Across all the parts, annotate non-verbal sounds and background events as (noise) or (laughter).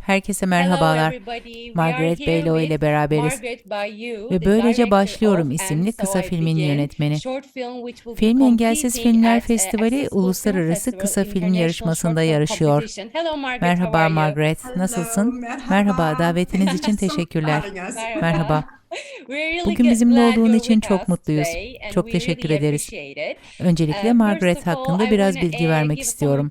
Herkese merhabalar. Margaret Beylo ile beraberiz. Ve böylece Başlıyorum isimli kısa filmin yönetmeni. Film Engelsiz Filmler Festivali Uluslararası Kısa Film Yarışması'nda yarışıyor. Merhaba Margaret, nasılsın? Merhaba, davetiniz için teşekkürler. Merhaba. (laughs) Bugün bizimle olduğun için çok mutluyuz. Çok teşekkür ederiz. Öncelikle Margaret hakkında biraz bilgi vermek istiyorum.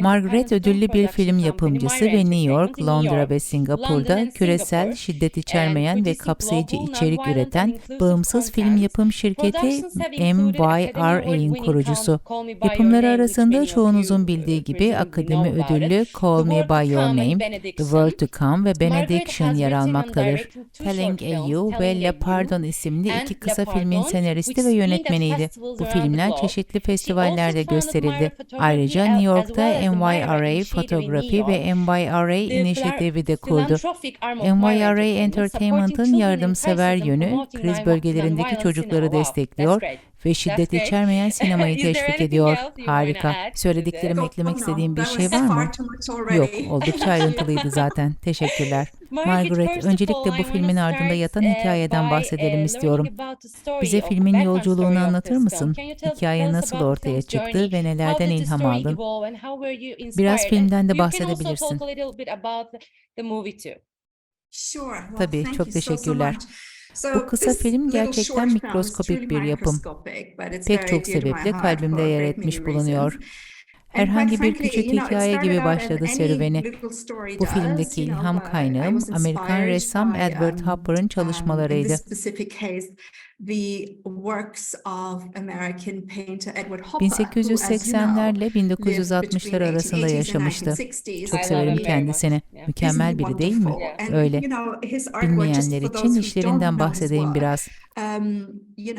Margaret ödüllü bir film yapımcısı ve New York, Londra ve Singapur'da küresel, şiddet içermeyen ve kapsayıcı içerik üreten bağımsız film yapım şirketi MYRA'in kurucusu. Yapımları arasında çoğunuzun bildiği gibi akademi ödüllü Call Me By Your Name, The World To Come ve Benediction yer almaktadır. Telling A.U. ve Le Pardon isimli iki kısa filmin senaristi ve yönetmeniydi. Bu filmler çeşitli festivallerde gösterildi. Ayrıca New York'ta MYRA Fotografi ve MYRA İnişiyatifi de kurdu. MYRA Entertainment'ın yardımsever yönü kriz bölgelerindeki çocukları destekliyor ve şiddet içermeyen sinemayı (laughs) teşvik ediyor. Harika. Söylediklerime eklemek istediğim bir şey var mı? Yok, oldukça (laughs) ayrıntılıydı zaten. Teşekkürler. (laughs) Margaret, öncelikle bu filmin ardında yatan hikayeden bahsedelim istiyorum. Bize filmin yolculuğunu anlatır mısın? Hikaye nasıl ortaya çıktı ve nelerden ilham aldın? Biraz filmden de bahsedebilirsin. Tabii, çok teşekkürler. Bu kısa film gerçekten mikroskopik bir yapım. Pek çok sebeple kalbimde yer etmiş bulunuyor. Herhangi bir küçük hikaye gibi başladı serüveni. Bu filmdeki ilham kaynağım Amerikan ressam Edward Hopper'ın çalışmalarıydı. 1880'lerle 1960'lar arasında yaşamıştı. Çok severim kendisini. Mükemmel biri değil mi? Öyle. Bilmeyenler için işlerinden bahsedeyim biraz.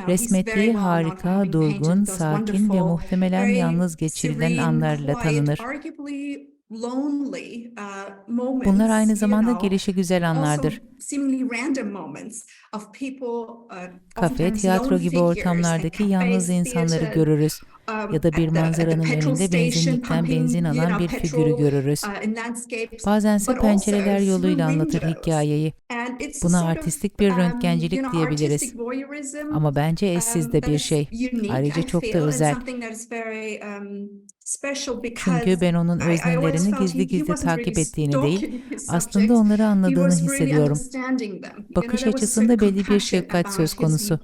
Resmetliği harika, durgun, sakin ve muhtemelen yalnız geçirilen anlarla tanınır. Bunlar aynı zamanda gelişi güzel anlardır. Kafe, tiyatro gibi ortamlardaki yalnız insanları görürüz ya da bir manzaranın önünde benzinlikten benzin alan bir figürü görürüz. Bazense pencereler yoluyla anlatır hikayeyi. Buna artistik bir röntgencilik diyebiliriz. Ama bence eşsiz de bir şey. Ayrıca çok da özel. Çünkü ben onun öznelerini gizli gizli takip ettiğini değil, aslında onları anladığını hissediyorum. Bakış açısında belli bir şefkat söz konusu.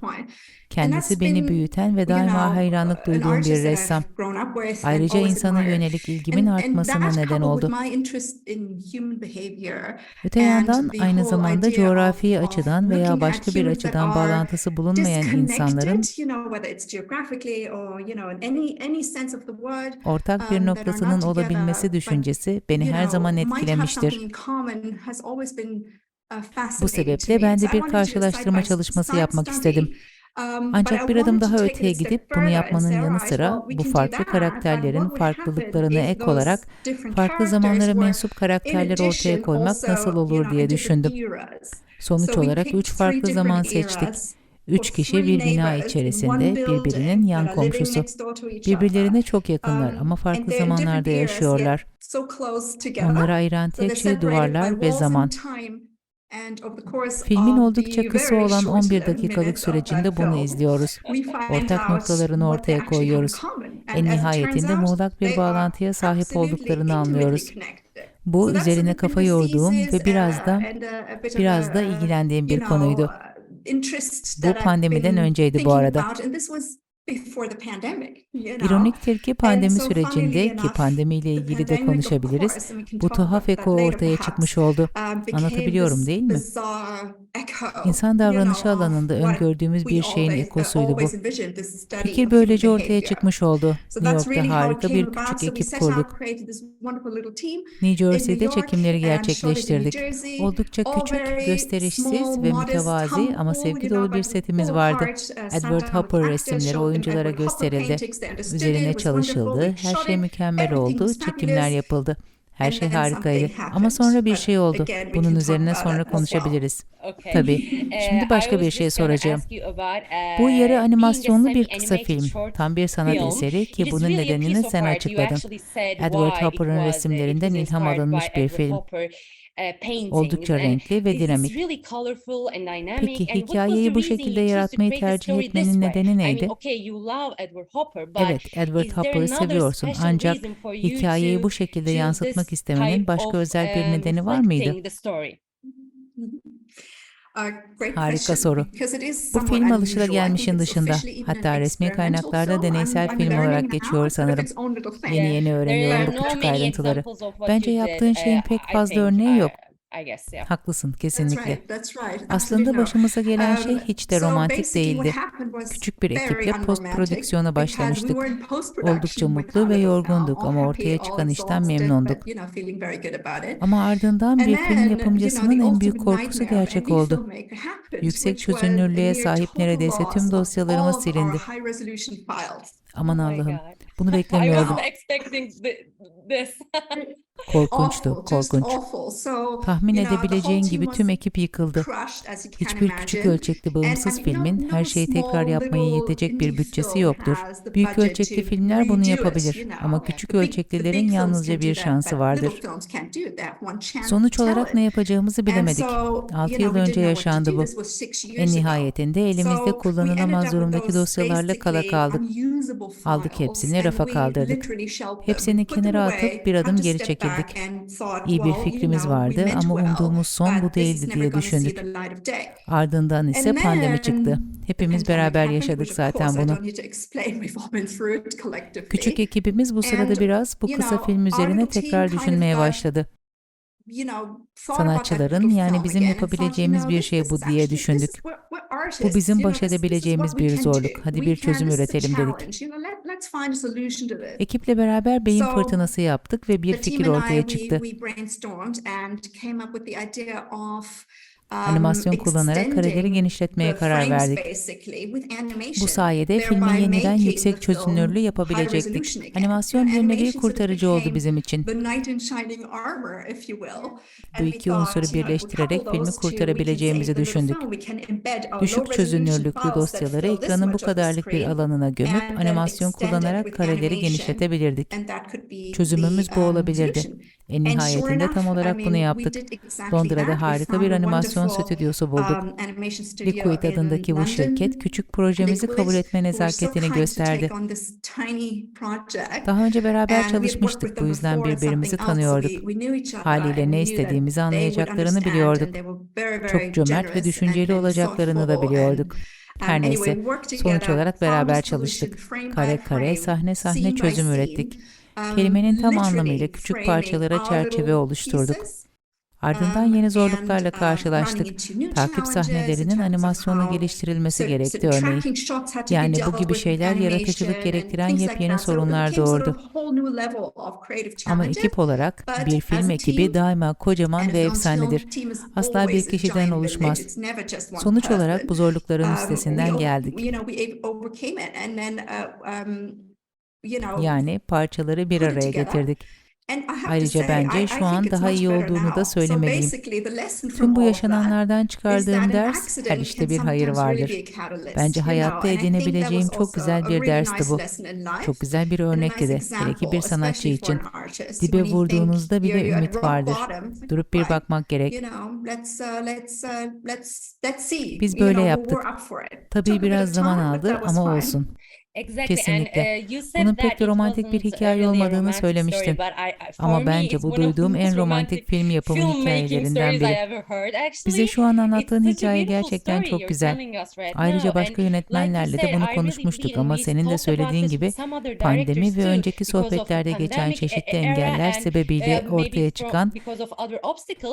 Kendisi beni büyüten ve daima hayranlık duyduğum bir ressam. Ayrıca insana yönelik ilgimin artmasına neden oldu. Öte yandan aynı zamanda coğrafi açıdan veya başka bir açıdan bağlantısı bulunmayan insanların ortak bir noktasının olabilmesi düşüncesi beni her zaman etkilemiştir. Bu sebeple ben de bir karşılaştırma çalışması yapmak istedim. Ancak bir adım daha öteye gidip bunu yapmanın yanı sıra bu farklı karakterlerin farklılıklarını ek olarak farklı zamanlara mensup karakterler ortaya koymak nasıl olur diye düşündüm. Sonuç olarak üç farklı zaman seçtik. Üç kişi bir bina içerisinde birbirinin yan komşusu. Birbirlerine çok yakınlar ama farklı zamanlarda yaşıyorlar. Onları ayıran tek şey duvarlar ve zaman. Filmin oldukça kısa olan 11 dakikalık sürecinde bunu izliyoruz. Ortak noktalarını ortaya koyuyoruz. En nihayetinde muğlak bir bağlantıya sahip olduklarını anlıyoruz. Bu üzerine kafa yorduğum ve biraz da biraz da ilgilendiğim bir konuydu. Bu pandemiden önceydi bu arada. İroniktir ki pandemi sürecinde ki pandemiyle ilgili de konuşabiliriz. Bu tuhaf eko ortaya çıkmış oldu. Anlatabiliyorum değil mi? İnsan davranışı alanında öngördüğümüz bir şeyin ekosuydu bu. Fikir böylece ortaya çıkmış oldu. New York'ta harika bir küçük ekip kurduk. New Jersey'de çekimleri gerçekleştirdik. Oldukça küçük, gösterişsiz ve mütevazi ama sevgi dolu bir setimiz vardı. Edward Hopper resimleri oyunculara gösterildi. Üzerine çalışıldı, her şey mükemmel oldu, çekimler yapıldı. Her şey harikaydı. Ama sonra bir şey oldu. Bunun üzerine sonra konuşabiliriz. Tabii. (laughs) Şimdi başka bir şey soracağım. Bu yarı animasyonlu bir kısa film. Tam bir sanat eseri ki bunun nedenini sen açıkladın. Edward Hopper'ın resimlerinden ilham alınmış bir film. Oldukça renkli ve dinamik. Peki hikayeyi bu şekilde yaratmayı tercih etmenin nedeni neydi? Evet, Edward Hopper'ı seviyorsun ancak hikayeyi bu şekilde yansıtmak istemenin başka özel bir nedeni var mıydı? Harika soru. Bu film alışılagelmişin dışında, hatta resmi kaynaklarda deneysel film olarak geçiyor sanırım. Yeni yeni öğreniyorum bu küçük ayrıntıları. Bence yaptığın şeyin pek fazla örneği yok. Haklısın kesinlikle. Aslında başımıza gelen şey hiç de romantik değildi. Küçük bir ekiple post prodüksiyona başlamıştık. Oldukça mutlu ve yorgunduk ama ortaya çıkan işten memnunduk. Ama ardından bir film yapımcısının en büyük korkusu gerçek oldu. Yüksek çözünürlüğe sahip neredeyse tüm dosyalarımız silindi. Aman Allah'ım, bunu (laughs) beklemiyordum. (laughs) Korkunçtu, korkunç. Tahmin edebileceğin gibi tüm ekip yıkıldı. Hiçbir küçük ölçekli bağımsız filmin her şeyi tekrar yapmaya yetecek bir bütçesi yoktur. Büyük ölçekli filmler bunu yapabilir ama küçük ölçeklilerin yalnızca bir şansı vardır. Sonuç olarak ne yapacağımızı bilemedik. 6 yıl önce yaşandı bu. En nihayetinde elimizde kullanılamaz durumdaki dosyalarla kala kaldık. Aldık hepsini rafa kaldırdık. Hepsini kenara atıp bir adım geri çekildik. İyi bir fikrimiz vardı ama umduğumuz son bu değildi diye düşündük. Ardından ise pandemi çıktı. Hepimiz beraber yaşadık zaten bunu. (laughs) Küçük ekibimiz bu sırada biraz bu kısa film üzerine tekrar düşünmeye başladı. Sanatçıların yani bizim yapabileceğimiz bir şey bu diye düşündük. Bu bizim baş edebileceğimiz bir zorluk. Hadi bir çözüm üretelim dedik. Ekiple beraber beyin fırtınası yaptık ve bir fikir ortaya çıktı. Animasyon kullanarak kareleri genişletmeye karar verdik. Bu sayede filmi yeniden yüksek çözünürlüğü yapabilecektik. Animasyon bir nevi kurtarıcı oldu bizim için. Bu iki unsuru birleştirerek filmi kurtarabileceğimizi düşündük. Düşük çözünürlüklü dosyaları ekranın bu kadarlık bir alanına gömüp animasyon kullanarak kareleri genişletebilirdik. Çözümümüz bu olabilirdi. En nihayetinde tam olarak bunu yaptık. Londra'da harika bir animasyon stüdyosu bulduk. Liquid adındaki bu şirket küçük projemizi kabul etme nezaketini gösterdi. Daha önce beraber çalışmıştık bu yüzden birbirimizi tanıyorduk. Haliyle ne istediğimizi anlayacaklarını biliyorduk. Çok cömert ve düşünceli olacaklarını da biliyorduk. Her neyse, sonuç olarak beraber çalıştık. Kare kare, sahne sahne çözüm ürettik. Kelimenin tam anlamıyla küçük parçalara çerçeve oluşturduk. Ardından yeni zorluklarla karşılaştık. Takip sahnelerinin animasyonu geliştirilmesi gerekti örneğin. Yani bu gibi şeyler yaratıcılık gerektiren yepyeni sorunlar doğurdu. Ama ekip olarak bir film ekibi daima kocaman ve efsanedir. Asla bir kişiden oluşmaz. Sonuç olarak bu zorlukların üstesinden geldik. Yani parçaları bir araya getirdik. Ayrıca bence şu an daha iyi olduğunu da söylemeliyim. Tüm bu yaşananlardan çıkardığım ders her işte bir hayır vardır. Bence hayatta edinebileceğim çok güzel bir dersti bu. Çok güzel bir örnekti de hele ki bir sanatçı için. Dibe vurduğunuzda bile ümit vardır. Durup bir bakmak gerek. Biz böyle yaptık. Tabii biraz zaman aldı ama olsun. Kesinlikle. Bunun pek de romantik bir hikaye olmadığını söylemiştin. Ama bence bu duyduğum en romantik film yapımı hikayelerinden biri. Bize şu an anlattığın hikaye gerçekten çok güzel. Ayrıca başka yönetmenlerle de bunu konuşmuştuk ama senin de söylediğin gibi pandemi ve önceki sohbetlerde geçen çeşitli engeller sebebiyle ortaya çıkan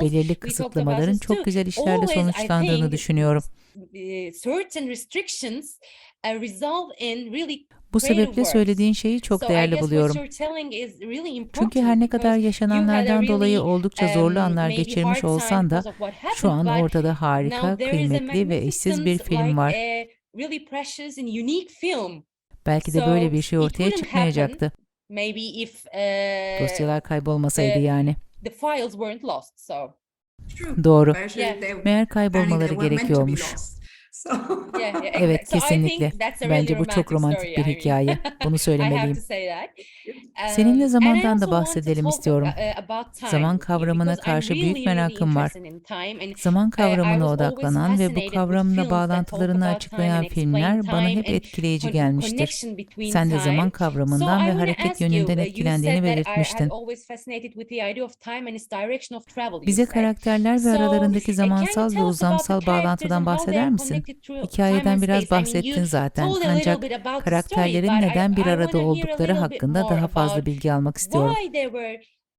belirli kısıtlamaların çok güzel işlerle sonuçlandığını düşünüyorum. Bu sebeple söylediğin şeyi çok değerli buluyorum. Çünkü her ne kadar yaşananlardan dolayı oldukça zorlu anlar geçirmiş olsan da şu an ortada harika, kıymetli ve eşsiz bir film var. Belki de böyle bir şey ortaya çıkmayacaktı. Maybe if uh, Dosyalar kaybolmasaydı yani. the files weren't lost. So True. Doğru. Meğer kaybolmaları they were meant to be gerekiyormuş. So (laughs) yeah, yeah Evet so I think kesinlikle. that's a Bence really bu çok romantik story, bir I mean. hikaye. (laughs) Bunu söylemeliyim. Seninle Um, zamandan da bahsedelim istiyorum. uh, about time Zaman kavramına karşı really, büyük really merakım var. Zaman I kavramına odaklanan ve bu kavramla bağlantılarını açıklayan filmler bana hep etkileyici gelmiştir. Sen de zaman kavramından ve hareket yönünden uh, you etkilendiğini belirtmiştin. Bize karakterler ve aralarındaki uh, zamansal ve uzamsal bağlantıdan bahseder misin? Hikayeden biraz bahsettin zaten ancak karakterlerin neden bir arada oldukları hakkında daha fazla bilgi almak istiyorum.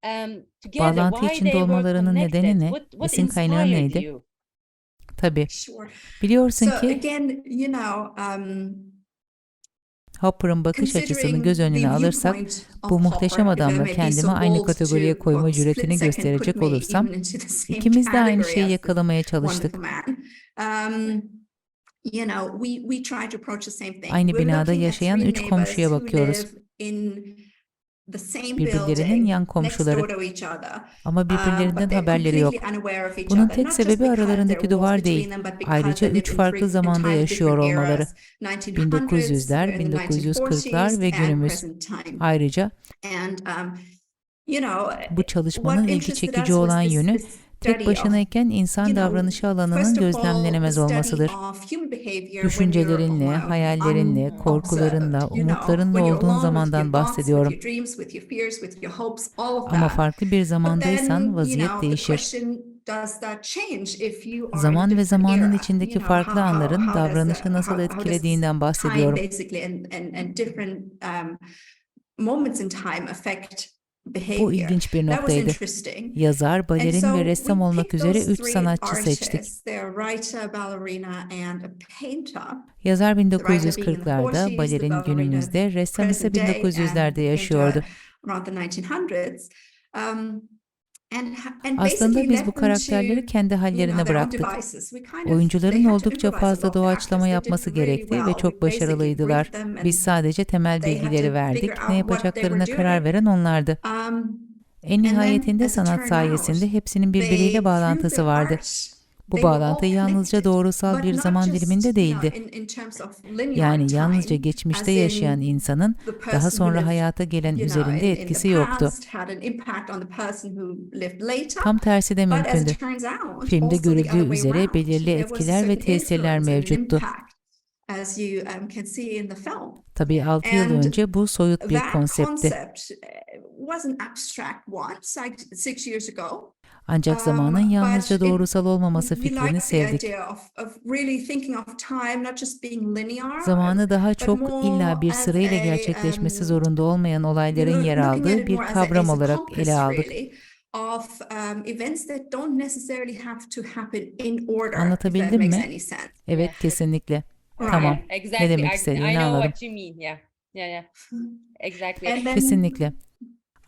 um, Bağlantı içinde olmalarının nedeni ne? Esin kaynağı neydi? Tabii. Biliyorsun ki um, Hopper'ın bakış açısını göz önüne alırsak bu muhteşem adamla kendimi aynı kategoriye koyma cüretini gösterecek olursam ikimiz de aynı şeyi yakalamaya çalıştık. Aynı binada yaşayan üç komşuya bakıyoruz. live in the same Birbirlerinin building, yan komşuları. Ama Um, birbirlerinden haberleri yok. Bunun tek sebebi aralarındaki duvar değil. Ayrıca üç farklı zamanda yaşıyor olmaları. eras. 1900'ler, 1900'ler, 1940'lar ve günümüz. Ayrıca um, bu çalışmanın ilgi çekici olan yönü tek başınayken insan davranışı alanının gözlemlenemez olmasıdır. Düşüncelerinle, hayallerinle, unobserved, korkularınla, umutlarınla olduğun zamandan bahsediyorum. Ama farklı bir zamandaysan vaziyet değişir. Zaman ve zamanın içindeki farklı anların davranışı nasıl etkilediğinden bahsediyorum. um, moments in time affect Bu ilginç bir noktaydı. Yazar, balerin ve ressam olmak üzere üç sanatçı seçtik. Yazar being in the 1940'larda, 40s, balerin günümüzde, ressam ise present day, and 1900'lerde painter yaşıyordu. Aslında biz bu karakterleri kendi hallerine bıraktık. Oyuncuların oldukça fazla doğaçlama yapması gerekti ve çok başarılıydılar. Biz sadece temel bilgileri verdik, ne yapacaklarına karar veren onlardı. Um, En nihayetinde sanat sayesinde hepsinin birbiriyle bağlantısı vardı. Bu bağlantı yalnızca doğrusal bir zaman diliminde değildi. Yani yalnızca geçmişte yaşayan insanın daha sonra hayata gelen üzerinde etkisi yoktu. Tam tersi de mümkündü. Filmde görüldüğü üzere belirli etkiler ve tesirler mevcuttu. impact, As you um, can see in the film. Tabii 6 yıl önce bu soyut bir konseptti. Ancak Um, zamanın yalnızca doğrusal olmaması fikrini sevdik. Zamanı daha çok illa bir sırayla gerçekleşmesi um, zorunda olmayan olayların yer aldığı bir kavram olarak ele aldık. really, Of um, events that don't necessarily have to happen in order. if that Anlatabildim makes mi? any sense. Evet kesinlikle. Right. Tamam. Exactly. demek I- istediğini anladım. what you mean. Yeah. Yeah, yeah. Exactly. And then- Kesinlikle.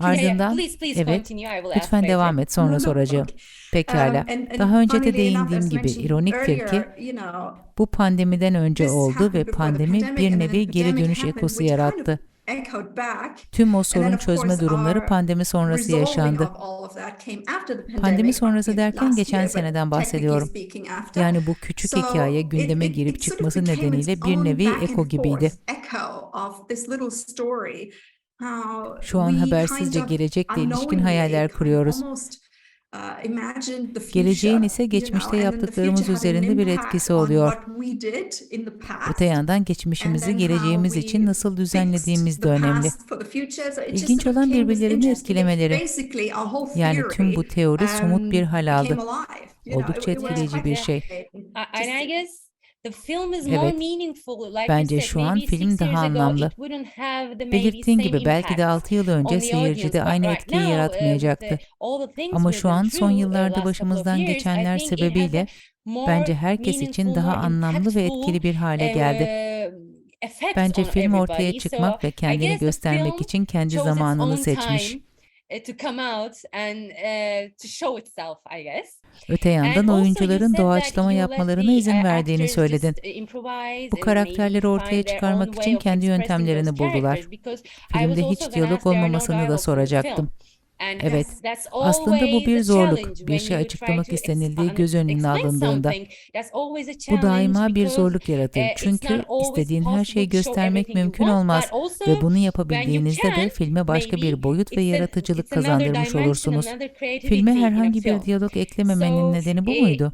Yeah, yeah. Ardından Please, please evet, lütfen later. devam et sonra soracağım. Pekala. Um, and- and Daha önce de değindiğim gibi ironiktir ki earlier, you know, bu pandemiden önce oldu ve pandemi pandemic, bir nevi geri dönüş ekosu which kind of yarattı. Tüm o sorun çözme durumları pandemi sonrası yaşandı. Pandemi sonrası derken geçen seneden bahsediyorum. Yani bu küçük So hikaye gündeme it- girip it sort of çıkması nedeniyle bir nevi eko gibiydi. Şu an habersizce gelecekle ilişkin hayaller kuruyoruz. uh, Geleceğin ise geçmişte yaptıklarımız üzerinde bir etkisi oluyor. Öte yandan geçmişimizi geleceğimiz için nasıl düzenlediğimiz de önemli. İlginç olan birbirlerini etkilemeleri. Yani tüm bu teori somut bir um, hal aldı. Oldukça etkileyici bir şey. Evet. meaningful. Like Bence şu an film daha anlamlı. Belirttiğin gibi belki de impact 6 yıl önce seyircide aynı etkiyi uh, yaratmayacaktı. Ama şu an son yıllarda başımızdan geçenler sebebiyle bence herkes için daha anlamlı ve etkili bir hale uh, geldi. Bence film ortaya çıkmak ve kendini göstermek için kendi zamanını seçmiş. uh, to come out and uh, to show itself, I guess. Öte yandan oyuncuların doğaçlama yapmalarına izin uh, verdiğini söyledin. Bu karakterleri ortaya çıkarmak için kendi yöntemlerini buldular. Filmde hiç diyalog olmamasını da soracaktım. Evet, Aslında bu bir zorluk. Bir şey açıklamak istenildiği göz önüne alındığında. Bu daima bir zorluk yaratır. it's Çünkü istediğin her şeyi göstermek mümkün olmaz ve bunu yapabildiğinizde de filme başka bir boyut ve yaratıcılık kazandırmış olursunuz. Filme herhangi bir diyalog eklememenin nedeni bu eh, muydu?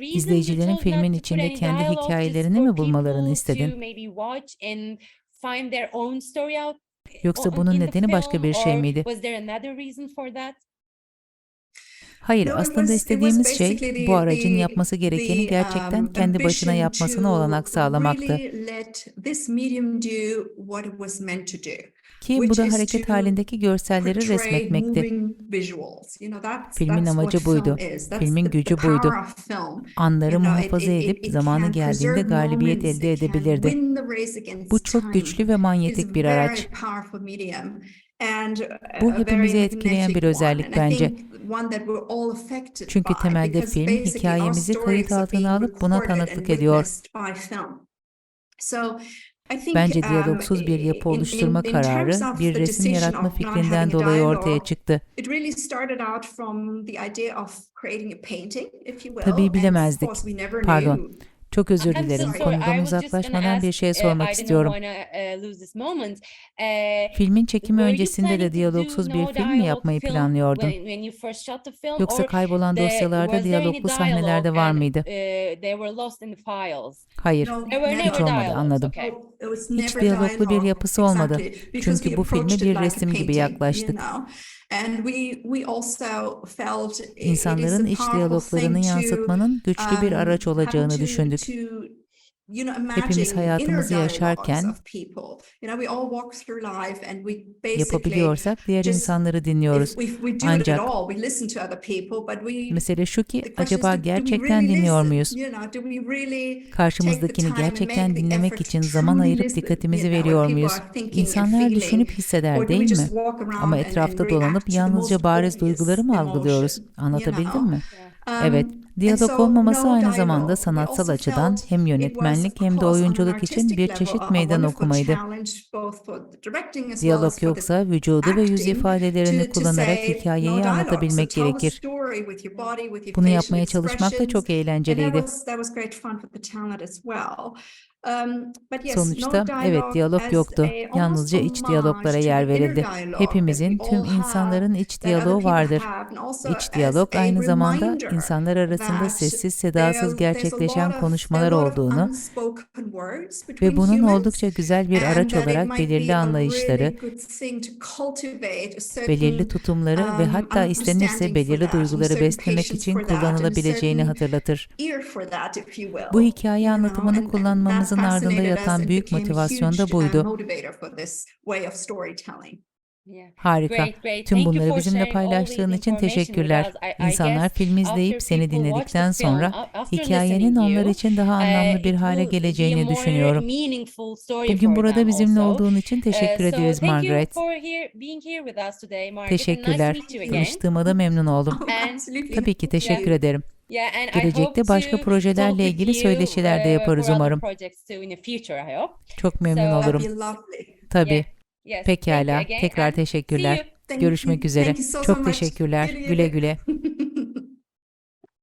İzleyicilerin filmin içinde kendi hikayelerini mi bulmalarını istedin? Yoksa bunun nedeni başka bir şey miydi? Hayır, aslında istediğimiz şey bu aracın yapması gerekeni the, gerçekten um, kendi başına yapmasına olanak sağlamaktı. Ki bu da hareket halindeki görselleri resmetmekti. Filmin amacı buydu. Filmin gücü buydu. Anları muhafaza edip zamanı geldiğinde galibiyet elde edebilirdi. Bu çok güçlü ve manyetik bir araç. Bu hepimizi etkileyen bir özellik bence. Çünkü temelde film hikayemizi kayıt altına alıp buna tanıklık ediyor. Bence um, diyalogsuz bir yapı oluşturma kararı bir resim yaratma fikrinden dolayı ortaya çıktı. Tabii bilemezdik. Pardon. Çok özür dilerim. Konudan uzaklaşmadan bir şey uh, sormak istiyorum. moment. Uh, Filmin çekimi öncesinde de diyalogsuz bir film mi yapmayı planlıyordun? Yoksa kaybolan dosyalarda diyaloglu sahneler de dialogue var mıydı? Hayır. Hiç olmadı, anladım. was Hiç diyaloglu bir yapısı olmadı. Çünkü bu filme bir resim gibi yaklaştık. Know. And we we also felt it- it is a İnsanların iç diyaloglarını yansıtmanın güçlü bir um, araç olacağını düşündük. Hepimiz hayatımızı yaşarken Yapabiliyorsak diğer insanları dinliyoruz. Ancak mesele şu ki acaba gerçekten dinliyor muyuz? Karşımızdakini gerçekten dinlemek için zaman ayırıp dikkatimizi veriyor muyuz? İnsanlar düşünüp hisseder değil mi? Ama etrafta dolanıp yalnızca bariz duyguları mı algılıyoruz? Anlatabildim mi? Um, Evet, diyalog olmaması aynı zamanda sanatsal açıdan hem yönetmenlik hem de oyunculuk için bir çeşit meydan okumaydı. Diyalog yoksa vücudu ve yüz ifadelerini kullanarak hikayeyi anlatabilmek gerekir. Bunu yapmaya çalışmak da çok eğlenceliydi. Um, Sonuçta evet diyalog yoktu. Yalnızca iç diyaloglara yer verildi. Hepimizin, tüm insanların iç diyaloğu vardır. İç diyalog aynı zamanda insanlar arasında sessiz sedasız gerçekleşen konuşmalar olduğunu ve bunun oldukça güzel bir araç olarak belirli anlayışları, belirli tutumları ve um, hatta istenirse belirli duyguları beslemek için kullanılabileceğini hatırlatır. Bu hikaye anlatımını and- that ardında yatan büyük motivasyon da uh, buydu. Harika. Tüm bunları bizimle paylaştığın için teşekkürler. İnsanlar filmi izleyip seni dinledikten sonra hikayenin onlar için daha anlamlı uh, bir it hale geleceğini düşünüyorum. Bugün burada bizimle olduğun için teşekkür Uh, so ediyoruz Margaret. Teşekkürler. Tanıştığıma da memnun oldum. Oh. Tabii ki teşekkür ederim. Yeah, and I hope Gelecekte başka projelerle ilgili söyleşiler de uh, yaparız umarım. projects too in the future, I hope. Çok memnun So- That'd olurum. be lovely. Tabii. Pekala. again Tekrar teşekkürler. Görüşmek you. üzere. Çok much. teşekkürler. Güle. güle. (laughs)